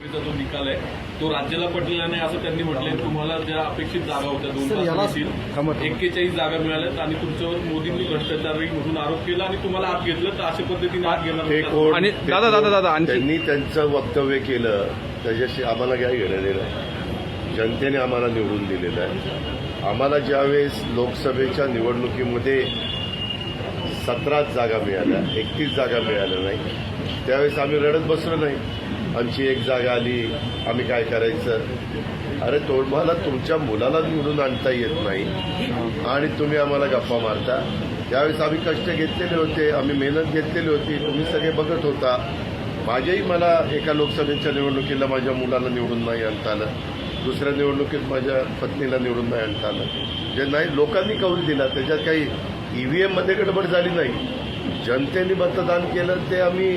चा जो निकाल आहे तो राज्याला पटलेला नाही असं त्यांनी म्हटलंय. तुम्हाला ज्या अपेक्षित जागा होत्या दोन तास. एक्केचाळीस जागा मिळाल्यात आणि तुमच्यावर मोदींनी भ्रष्टाचारी म्हणून आरोप केला आणि तुम्हाला आत घेतलं तर अशा पद्धतीने आत घेणार आणि दादा, दादा, दादा, त्यांनी त्यांचं वक्तव्य केलं. त्याच्याशी आम्हाला काय घेणं आहे जनतेने आम्हाला निवडून दिलेलं आहे. आम्हाला ज्यावेळेस लोकसभेच्या निवडणुकीमध्ये सतराच जागा मिळाल्या एकतीस जागा मिळाल्या नाही त्यावेळेस आम्ही रडत बसलो नाही. आमची एक जागा आली. आम्ही काय करायचं? अरे तुम्हाला तुमच्या मुलाला निवडून आणता येत नाही. आणि तुम्ही आम्हाला गप्पा मारता. त्यावेळेस आम्ही कष्ट घेतलेले होते. आम्ही मेहनत घेतलेली होती. तुम्ही सगळे बघत होता. माझ्याही मला एका लोकसभेच्या निवडणुकीला माझ्या मुलाला निवडून नाही आणता आलं. दुसऱ्या निवडणुकीत माझ्या पत्नीला निवडून नाही आणता आलं. जे नाही लोकांनी कौल दिला. त्याच्यात काही ई व्ही एममध्ये गडबड झाली नाही. जनतेने मतदान केलं ते आम्ही